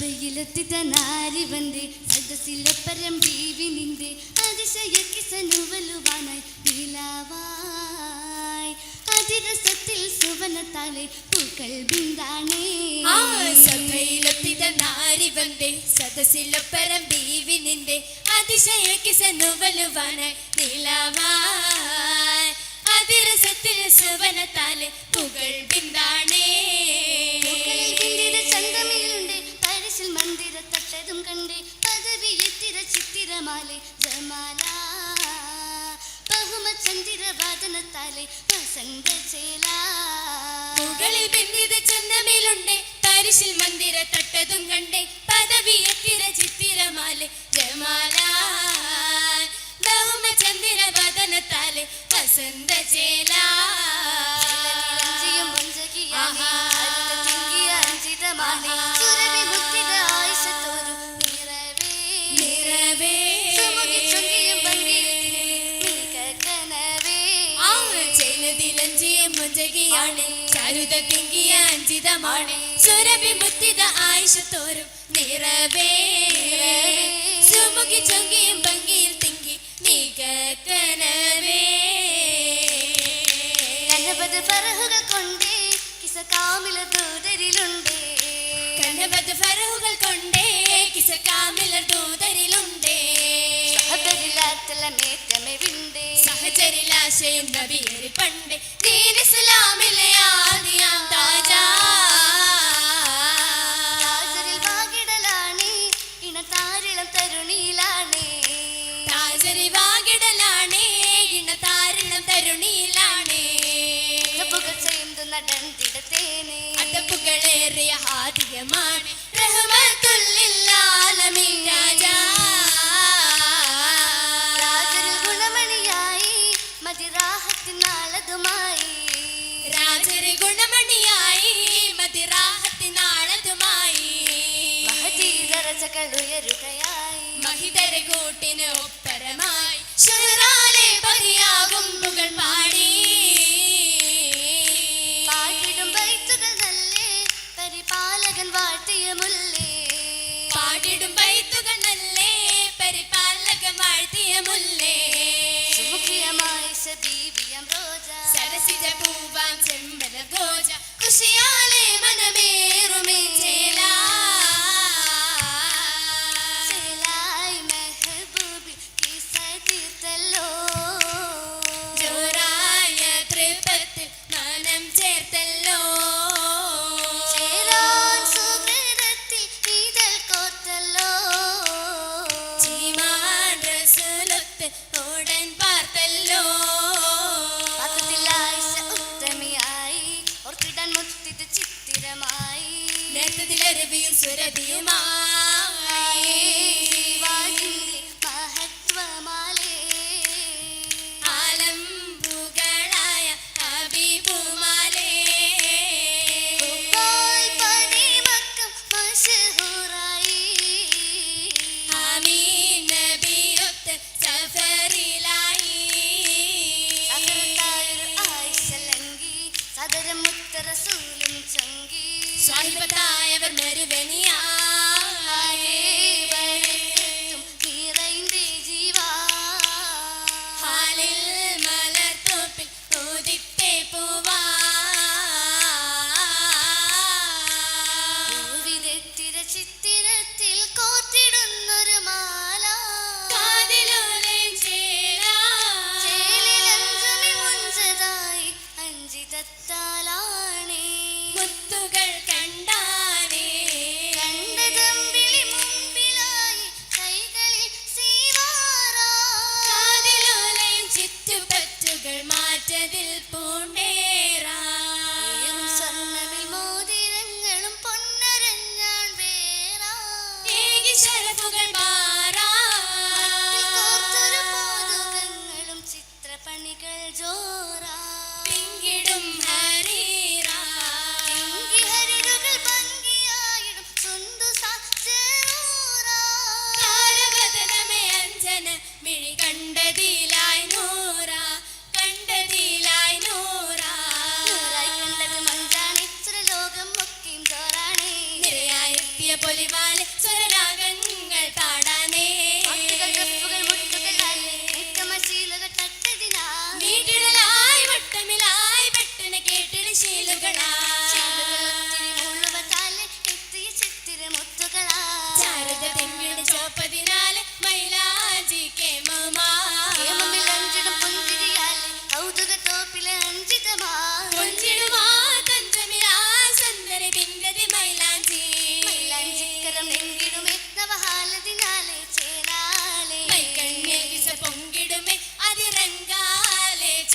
സഭയിലെത്തിത നാരിവന്റെ സദസ്സിലപ്പരം ബീവി നിന്റെ അതിശയ കിസനുവലുവാനായി നീലാവായി. അതിരസത്തിൽ സുവനത്താലെ പൂക്കൾ ബിന്ദാണേ. ആ സഭയിലൊപ്പിത നാരിവന്റെ സദസ്സിലൊപ്പരം ബീവി നിന്റെ അതിശയ കിസനുവലുവാനായി നീലാവായി. അതിരസത്തിൽ സുവനത്താലെ പുകൾ ബിന്ദാണേ. കണ്ട് പദവിയെ തിരച്ചിത്തിരമാലെ ചിത്തിരമാലെ ജമാല ബഹുമ ചന്ദിര വാദനത്താലെ വസന്ത ചേല. മുകളിൽ ബന്ധിത ചന്തമിലുണ്ട് പരിശിൽ മന്ദിര തട്ടതും കണ്ടേ പദവിയെ തിരച്ചിത്തിരമാലെ ചിത്തിരമാലെ ജമാല ബഹുമ ചന്ദിര ചരുത തിങ്കിയ അഞ്ചിതമാണ്. സുരഭി മുത്തിത ആയിഷത്തോരും നിറവേ. സുമുഖി ചൊങ്കിയും ഭംഗിയിൽ തിങ്കി നീക്കനവേ കനപത് ഫറഹുകൾ കൊണ്ടേ കിസ കാമില ദൂതരിലുണ്ടേ. കനപത് ഫറഹുകൾ കൊണ്ടേ കിസ കാമില ദൂതരിലുണ്ടേ സഹചരിലാശയും നബിയരി പണ്ട്. ദീൻ ഇസ്ലാമിലെ ഗുണമണിയായി രാജരി ഗുണമണിയായി മഹിതര കൂട്ടിന് ഒപ്പരമായി. ഷെഹ്റാലെ പതിയാകും പുകൾ പാടി. പരിപാലകൻ വാഴ്ത്തിയ മുല്ലേ? പാടിടും ബൈത്തുകൾ നല്ലേ വാഴ്ത്തിയ മുല്ലേ? സുമുഖിയമായി സദീവിയം റോജ. സരസിജ പൂവാം ചെമ്പല ഗോജ. കുശിയാലെ മനമേറുമേ. ചേലാ നേരത്തിലരവിയും സുരഭിയുമായി സ്വാഹിബത്തായവർ മരുവനിയായി tía Polivale.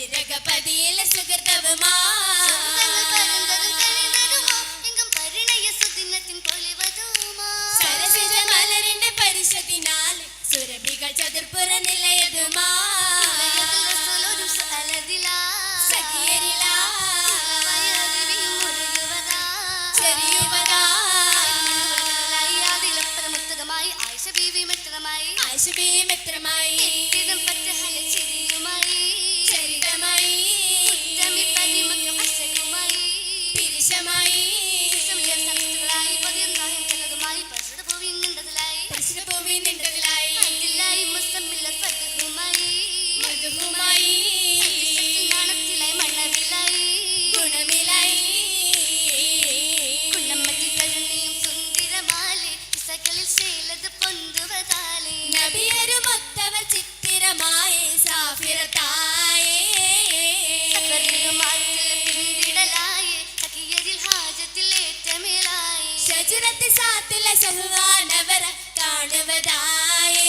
തിരകപതിയിലെ സുഹൃതവുമാ സരസിത മലരിന്റെ പരിശതിനാൽ സുരഭികൾ ചതുർപ്പുര നിലയതുമാ ആയിഷ ബീവി മിത്രമായി. ആയിഷ ബീവി മിത്രമായി. ചിരിയുമായി ശജുരത്തെ സാത്തിലെ സഹുവാനവര കാണുവതായേ.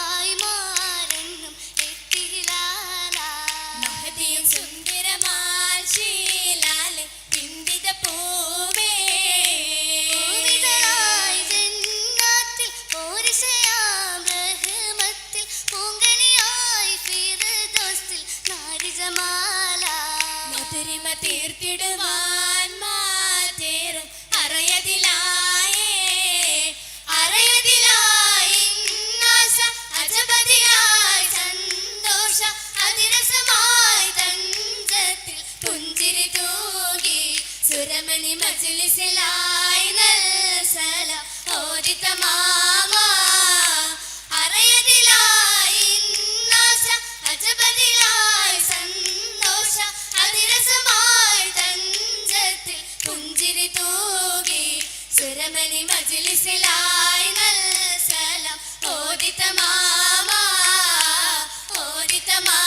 രസമാല മുതിരിമ തീർത്തിടുവാൻ മാറ്റേറും. അറയതിലായേ അറയതിലായി നാശ. അജപതിയായി സന്തോഷ. അതിരസമായി തഞ്ചത്തിൽ തൂകി. നൽസല ഓദിതമാമ മജ്ലിസിലായി നൽസലാം ഓദിത്തമാമ ഓദിത്തമാ